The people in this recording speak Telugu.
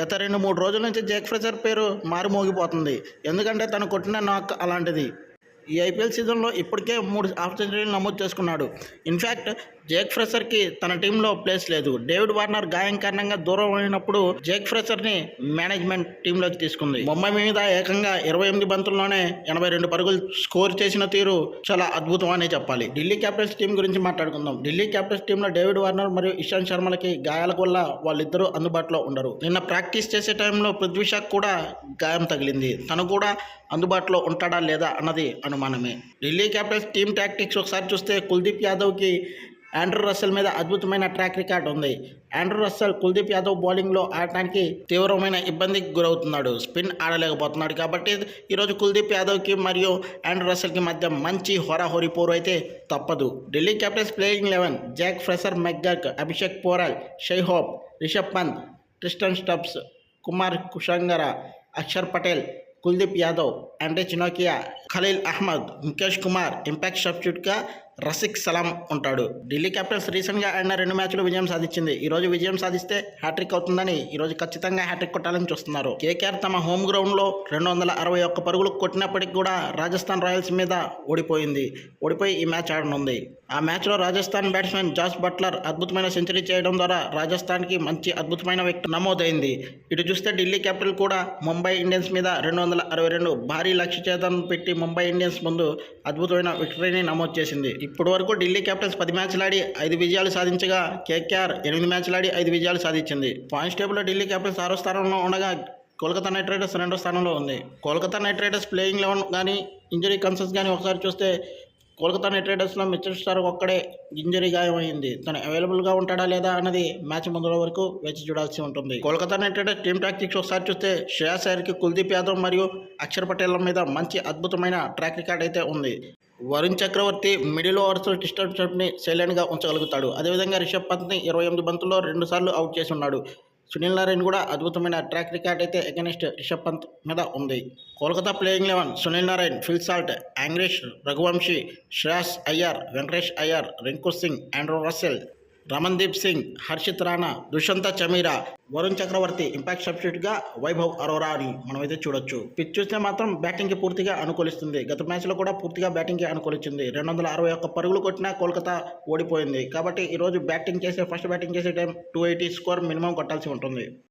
గత రెండు మూడు రోజుల నుంచి జేక్ ఫ్రెజర్ పేరు మారుమోగిపోతుంది ఎందుకంటే తను కొట్టిన నాక్ అలాంటిది. ఈ ఐపీఎల్ సీజన్లో ఇప్పటికే మూడు హాఫ్ సెంచరీలు నమోదు చేసుకున్నాడు. ఇన్ఫ్యాక్ట్ జేక్ ఫ్రెషర్కి తన టీంలో ప్లేస్ లేదు. డేవిడ్ వార్నర్ గాయం కారణంగా దూరం అయినప్పుడు జేక్ ఫ్రెషర్ని మేనేజ్మెంట్ టీంలోకి తీసుకుంది. ముంబై మీద ఏకంగా ఇరవై ఎనిమిది బంతుల్లోనే ఎనభై రెండు పరుగులు స్కోర్ చేసిన తీరు చాలా అద్భుతం అనే చెప్పాలి. ఢిల్లీ క్యాపిటల్స్ టీం గురించి మాట్లాడుకుందాం. ఢిల్లీ క్యాపిటల్స్ టీంలో డేవిడ్ వార్నర్ మరియు ఇషాంత్ శర్మలకి గాయాల వల్ల వాళ్ళిద్దరూ అందుబాటులో ఉండరు. నిన్న ప్రాక్టీస్ చేసే టైంలో పృథ్వీషాక్ కూడా గాయం తగిలింది. తను కూడా అందుబాటులో ఉంటాడా లేదా అన్నది అనుమానమే. ఢిల్లీ క్యాపిటల్స్ టీం టాక్టిక్స్ ఒకసారి చూస్తే కుల్దీప్ యాదవ్కి ఆండ్రూ రస్సెల్ మీద అద్భుతమైన ట్రాక్ రికార్డ్ ఉంది. ఆండ్రూ రస్సెల్ కుల్దీప్ యాదవ్ బౌలింగ్లో ఆడటానికి తీవ్రమైన ఇబ్బందికి గురవుతున్నాడు. స్పిన్ ఆడలేకపోతున్నాడు కాబట్టి ఈరోజు కుల్దీప్ యాదవ్కి మరియు ఆండ్రూ రస్సెల్కి మధ్య మంచి హోరాహోరీ పోరు అయితే తప్పదు. Delhi Capitals playing eleven Jake Fraser McGurk Abhishek Porel Shai Hope Rishabh Pant Tristan Stubbs Kumar Kushagra Axar Patel Kuldeep Yadav అంటే చినోకియా ఖలీల్ అహ్మద్ ముఖేష్ కుమార్ ఇంపాక్ట్ సబ్స్టిట్యూట్గా రసిక్ సలాం ఉంటాడు. ఢిల్లీ క్యాపిటల్స్ రీసెంట్గా ఆడిన రెండు మ్యాచ్లు విజయం సాధించింది. ఈరోజు విజయం సాధిస్తే హ్యాట్రిక్ అవుతుందని ఈరోజు ఖచ్చితంగా హ్యాట్రిక్ కొట్టాలని చూస్తున్నారు. కేకేఆర్ తమ హోమ్ గ్రౌండ్లో రెండు వందల అరవై ఒక్క పరుగులు కొట్టినప్పటికీ కూడా రాజస్థాన్ రాయల్స్ మీద ఓడిపోయింది. ఓడిపోయి ఈ మ్యాచ్ ఆడనుంది. ఆ మ్యాచ్లో రాజస్థాన్ బ్యాట్స్మెన్ జాస్ బట్లర్ అద్భుతమైన సెంచరీ చేయడం ద్వారా రాజస్థాన్కి మంచి అద్భుతమైన వ్యక్తి నమోదైంది. ఇటు చూస్తే ఢిల్లీ క్యాపిటల్ కూడా ముంబై ఇండియన్స్ మీద రెండు వందల అరవై రెండు భారీ లక్ష్య చేతను పెట్టి ముంబై ఇండియన్స్ ముందు అద్భుతమైన విక్టరీని నమోదు చేసింది. ఇప్పటి వరకు ఢిల్లీ క్యాపిటల్స్ పది మ్యాచ్లు ఆడి ఐదు విజయాలు సాధించగా కేకేఆర్ ఎనిమిది మ్యాచ్లు ఆడి ఐదు విజయాలు సాధించింది. పాయింట్స్ టేబుల్లో ఢిల్లీ క్యాపిటల్స్ ఆరో స్థానంలో ఉండగా కోల్కతా నైట్ రైడర్స్ రెండో స్థానంలో ఉంది. Kolkata Knight Riders playing eleven కానీ ఇంజరీ కన్సర్న్స్ కానీ ఒకసారి చూస్తే కోల్కతా నైట్ రైడర్స్లో మిచ్చర్ స్టార్ ఒక్కడే ఇంజరీ గాయమైంది. తను అవైలబుల్గా ఉంటాడా లేదా అన్నది మ్యాచ్ ముందు వరకు వేచి చూడాల్సి ఉంటుంది. Kolkata Knight Riders team tactics ఒకసారి చూస్తే శ్రేయాస్ అయ్యర్కి కుల్దీప్ యాదవ్ మరియు అక్షర్ పటేల్ మీద మంచి అద్భుతమైన ట్రాక్ రికార్డ్ అయితే ఉంది. వరుణ్ చక్రవర్తి మిడిల్ ఓవర్స్లో డిస్టర్బ్ షర్ప్ని సైలెంట్గా ఉంచగలుగుతాడు. అదేవిధంగా రిషబ్ పంత్ని ఇరవై ఎనిమిది బంతుల్లో రెండుసార్లు అవుట్ చేసి ఉన్నాడు. సునీల్ నారాయణ్ కూడా అద్భుతమైన ట్రాక్ రికార్డ్ అయితే అగెనిస్ట్ రిషబ్ పంత్ మీద ఉంది. Kolkata playing eleven Sunil Narine Phil Salt Angkrish Raghuvanshi Shreyas Iyer Venkatesh Iyer Rinku Singh Andrew Russell Ramandeep Singh Harshit Rana Dushmantha Chameera Varun Chakravarthy impact సబ్స్టిట్యూట్గా Vaibhav Arora అని మనమైతే చూడొచ్చు. పిచ్ చూస్తే మాత్రం బ్యాటింగ్కి పూర్తిగా అనుకూలిస్తుంది. గత మ్యాచ్లో కూడా పూర్తిగా బ్యాటింగ్కి అనుకూలించింది. రెండు వందల అరవై ఒక్క పరుగులు కొట్టినా కోల్కతా ఓడిపోయింది. కాబట్టి ఈరోజు బ్యాటింగ్ చేసే ఫస్ట్ బ్యాటింగ్ చేసే time two eighty score minimum కొట్టాల్సి ఉంటుంది.